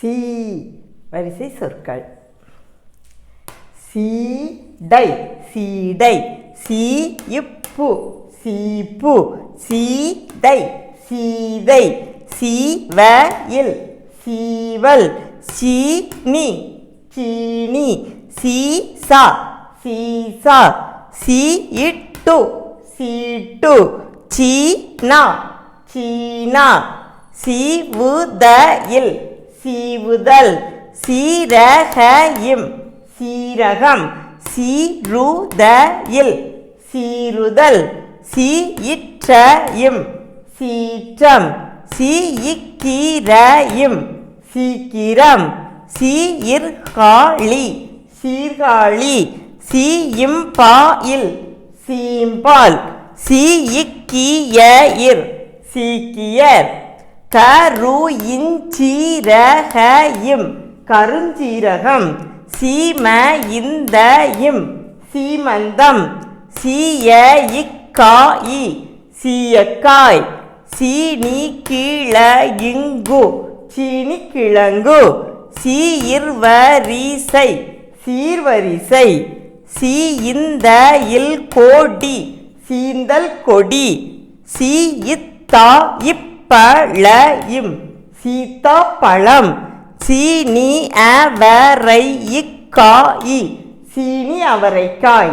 C வரிசை சொற்கள். சீடை சீடை சீ இப்பு. சீப்பு சீதை சீதை சீவயில் சீவல் சீனி சீனி சீசா சீசா சீட்டு சீட்டு சீனா சீனா சீவுதயில் சீவுதல். சீரகயும் சீரகம். சீருதயில். சீருதல். சீயிற்றயும் சீற்றம். சீயிக்கீரையும் சீக்கிரம். சீயிர்காழி சீர்காழி. சீயிம்பாயில். சீம்பால். சீயிக்கியர் சீக்கியர். கரு இஞ்சீரக இம் கருஞ்சீரகம் சீம இம் சீமந்தம் சீய இக்காயி சீயக்காய் சீனி கிழங்கு சீனி கிழங்கு சீர்வரிசை சீர்வரிசை சீ இந்த இல் கோடி சீந்தல் கொடி சீ இத்தா இப்பழையும் சீத்தா பழம் சீனி அவரை இக்காயி சீனி அவரைக்காய்